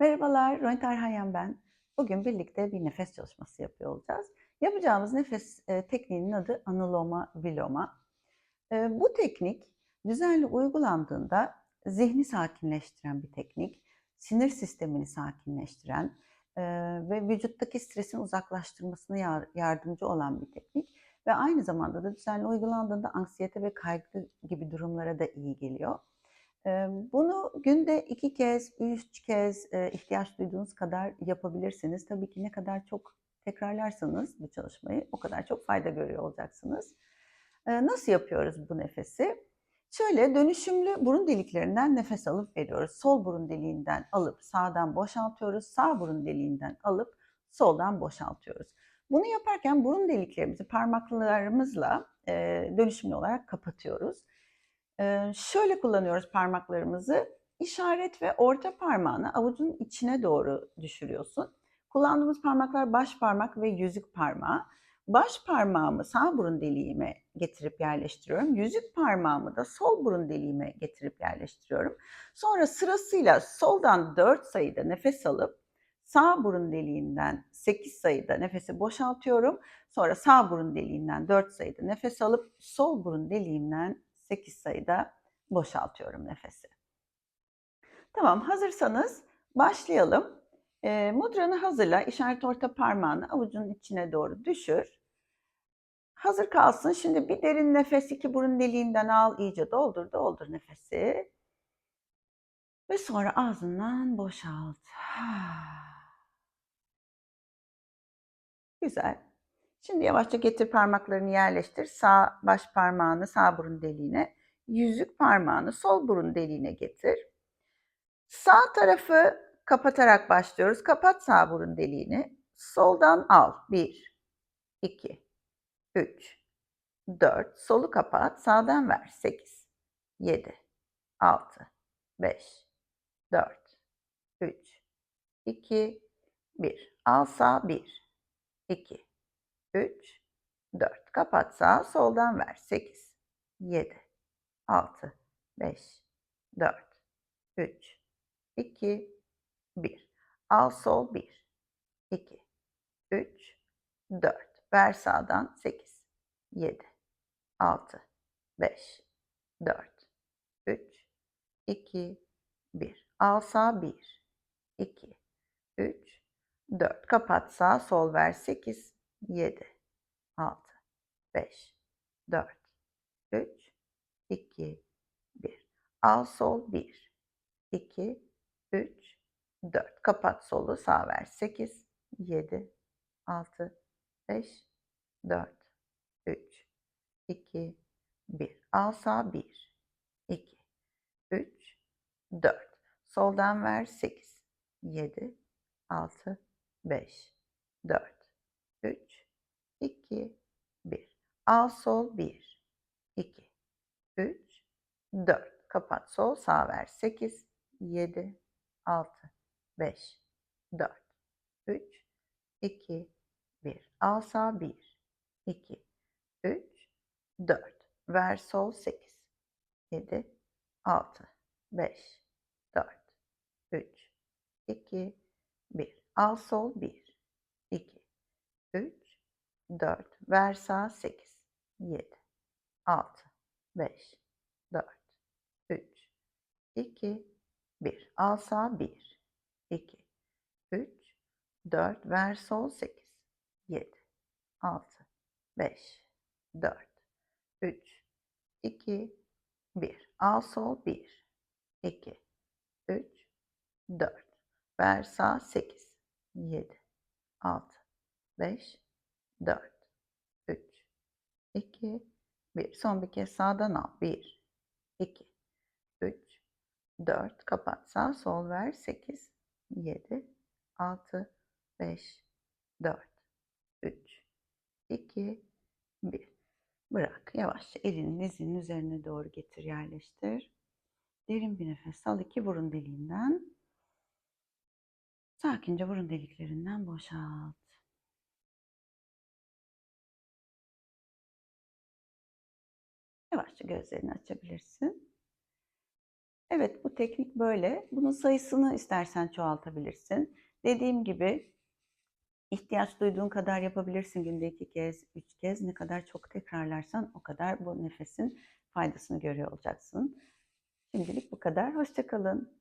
Merhabalar, Ronit Erhanyan ben. Bugün birlikte bir nefes çalışması yapıyor olacağız. Yapacağımız nefes e, tekniğinin adı Anuloma Viloma. E, bu teknik düzenli uygulandığında zihni sakinleştiren bir teknik, sinir sistemini sakinleştiren e, ve vücuttaki stresin uzaklaştırmasına yar- yardımcı olan bir teknik ve aynı zamanda da düzenli uygulandığında anksiyete ve kaygı gibi durumlara da iyi geliyor. Bunu günde 2 kez, 3 kez, ihtiyaç duyduğunuz kadar yapabilirsiniz. Tabii ki ne kadar çok tekrarlarsanız bu çalışmayı o kadar çok fayda görüyor olacaksınız. Nasıl yapıyoruz bu nefesi? Şöyle dönüşümlü burun deliklerinden nefes alıp veriyoruz. Sol burun deliğinden alıp sağdan boşaltıyoruz. Sağ burun deliğinden alıp soldan boşaltıyoruz. Bunu yaparken burun deliklerimizi parmaklarımızla dönüşümlü olarak kapatıyoruz. Şöyle kullanıyoruz parmaklarımızı. İşaret ve orta parmağını avucun içine doğru düşürüyorsun. Kullandığımız parmaklar baş parmak ve yüzük parmağı. Baş parmağımı sağ burun deliğime getirip yerleştiriyorum. Yüzük parmağımı da sol burun deliğime getirip yerleştiriyorum. Sonra sırasıyla soldan 4 sayıda nefes alıp sağ burun deliğinden 8 sayıda nefesi boşaltıyorum. Sonra sağ burun deliğinden 4 sayıda nefes alıp sol burun deliğimden 8 sayıda boşaltıyorum nefesi. Tamam, hazırsanız başlayalım. Eee, mudranı hazırla. İşaret orta parmağını avucunun içine doğru düşür. Hazır kalsın. Şimdi bir derin nefes iki burun deliğinden al. iyice doldur, doldur nefesi. Ve sonra ağzından boşalt. Güzel. Şimdi yavaşça getir parmaklarını yerleştir. Sağ baş parmağını sağ burun deliğine, yüzük parmağını sol burun deliğine getir. Sağ tarafı kapatarak başlıyoruz. Kapat sağ burun deliğini. Soldan al. 1, 2, 3, 4. Solu kapat. Sağdan ver. 8, 7, 6, 5, 4, 3, 2, 1. Al sağ. 1, 2, 3, 4. Kapat sağ. Soldan ver. 8, 7, 6, 5, 4, 3, 2, 1. Al sol 1, 2, 3, 4. Ver sağdan 8, 7, 6, 5, 4, 3, 2, 1. Al sağ 1, 2, 3, 4. Kapat sağ sol ver 8, 7, 6, 5, 4, 3, 2, 1. Al sol 1, 2, 3, 4. Kapat solu sağ ver 8, 7, 6, 5, 4, 3, 2, 1. Al sağ 1, 2, 3, 4. Soldan ver 8, 7, 6, 5, 4, 3, 2, 1. Al sol 1, 2, 3, 4. Kapat sol sağ ver. 8, 7, 6, 5, 4, 3, 2, 1. Al sağ 1, 2, 3, 4. Ver sol 8, 7, 6, 5, 4, 3, 2, 1. Al sol 1, 2, 3, 4. Ver sağ 8, 7, 6, 5, 4, 3, 2, 1. Al sağ 1, 2, 3, 4. Ver sol 8, 7, 6, 5, 4, 3, 2, 1. Al sol 1, 2, 3, 4. Ver sağ 8, 7, 6, 5, 4, 3, 2, 1. Son bir kez sağdan al. 1, 2, 3, 4. Kapat sağ sol ver. 8, 7, 6, 5, 4, 3, 2, 1. Bırak. Yavaşça elini dizinin üzerine doğru getir yerleştir. Derin bir nefes al. iki burun deliğinden. Sakince burun deliklerinden boşalt. Yavaşça gözlerini açabilirsin. Evet, bu teknik böyle. Bunun sayısını istersen çoğaltabilirsin. Dediğim gibi ihtiyaç duyduğun kadar yapabilirsin. Günde iki kez, üç kez. Ne kadar çok tekrarlarsan o kadar bu nefesin faydasını görüyor olacaksın. Şimdilik bu kadar. Hoşça kalın.